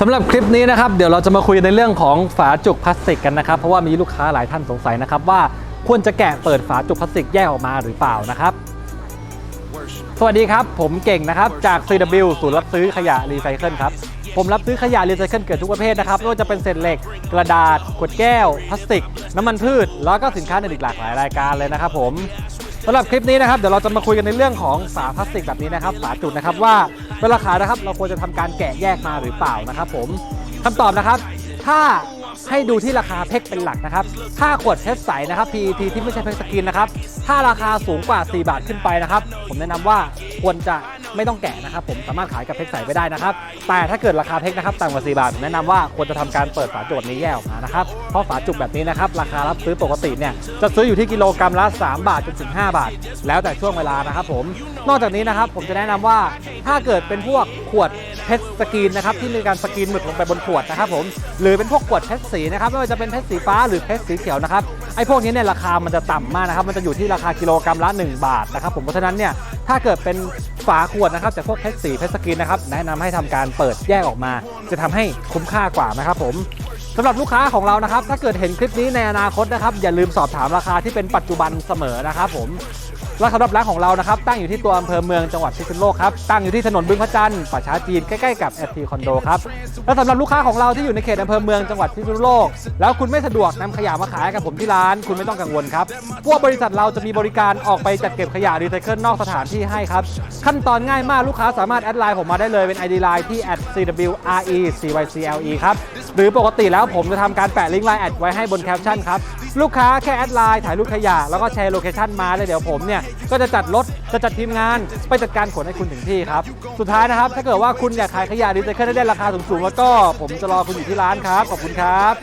สำหรับคลิปนี้นะครับเดี๋ยวเราจะมาคุยในเรื่องของฝาจุกพลาสติกกันนะครับ เพราะว่ามีลูกค้าหลายท่านสงสัยนะครับว่าควรจะแกะเปิดฝาจุกพลาสติกแยกออกมาหรือเปล่านะครับ สวัสดีครับผมเก่งนะครับจาก CW ศูนย์รับซื้อขยะรีไซเคิลครับผมรับซื้อขยะรีไซเคิลเกิดทุกประเภทนะครับไม่ว่าจะเป็นเศษเหล็ก กระดาษขวดแก้ว พลาสติก น้ำมันพืช แล้วก็สินค้าอื่นอีกหลากหลายรายการเลยนะครับผม สำหรับคลิปนี้นะครับเดี๋ยวเราจะมาคุยกันในเรื่องของฝาพลาสติกแบบนี้นะครับฝาจุดนะครับว่าเวลาขายนะครับเราควรจะทำการแกะแยกมาหรือเปล่านะครับ ผมคำตอบนะครับ ถ้าให้ดูที่ราคาเพกเป็นหลักนะครับ ถ้าขวดเพชรใสนะครับ PET ที่ไม่ใช่เพชรสกินนะครับ ถ้าราคาสูงกว่า 4 บาทขึ้นไปนะครับ ผมแนะนำว่าควรจะ ไม่ต้องแกะนะครับผมสามารถขายกับเพชรใสไปได้นะครับแต่ถ้าเกิดราคาเพชรนะครับต่ำกว่า4บาทผมแนะนำว่าควรจะทำการเปิดฝาจุกนี้แยกออกมานะครับเพราะฝาจุกแบบนี้นะครับราคารับซื้อปกติเนี่ยจะซื้ออยู่ที่กิโลกรัมละ 3 บาทจนถึง 5 บาท แล้วแต่ช่วงเวลานะครับผมนอกจากนี้นะครับผมจะแนะนำว่าถ้าเกิดเป็นพวกขวดเพชรสกรีนนะครับที่มีการสกรีนหมึกลงไปบนขวดนะครับผมหรือเป็นพวกขวดเพชรสีนะครับไม่ว่าจะเป็นเพชรสีฟ้าหรือเพชรสีเขียวนะครับไอ้พวกนี้เนี่ยราคามันจะต่ำมากนะครับมันจะอยู่ที่ราคากิโลกรัมละ 1 บาทนะครับผมเพราะฉะนั้นเนี่ยถ้าเกิดเป็น ฝาขวดนะครับจากพวกเพชรสีเพชรสกรีนนะครับแนะนำให้ทำการเปิดแยกออกมา จะทำให้คุ้มค่ากว่านะครับผมสำหรับลูกค้าของเรานะครับ ถ้าเกิดเห็นคลิปนี้ในอนาคตนะครับ อย่าลืมสอบถามราคาที่เป็นปัจจุบันเสมอนะครับผม และสำหรับร้านของเรานะครับตั้งอยู่ที่ตัวอำเภอเมืองจังหวัดพิษณุโลกครับตั้งอยู่ที่ถนนบึงพระจันทร์ป่าช้าจีนใกล้ๆกับ FT คอนโดครับและสำหรับลูกค้าของเราที่อยู่ในเขตอำเภอเมืองจังหวัดพิษณุโลก แล้วคุณไม่สะดวกนำขยะมาขายกับผมที่ร้าน คุณไม่ต้องกังวลครับเพราะวกบริษัทเราจะมีบริการออกไปจัดเก็บขยะรีไซเคิลนอกสถานที่ให้ครับขั้นตอนง่ายมากลูกค้าสามารถแอดไลน์ผมมาได้เลยเป็น ID Line ที่ @cwrecycle ครับหรือปกติแล้วผมจะทำการแปะลิงก์ไลน์แอดไว้ให้บนแคปชั่นครับลูกค้าแค่แอดไลน์ถ่ายรูปขยะแล้วก็แชร์โลเคชั่นมาแล้วเดี๋ยวผมเนี่ยก็จะจัดรถจะจัดทีมงาน ไปจัดการขนให้คุณถึงที่ครับ สุดท้ายนะครับ ถ้าเกิดว่าคุณอยากขายขยะรีไซเคิลได้ราคาสูงๆแล้วก็ผมจะรอคุณอยู่ที่ร้านครับขอบคุณครับ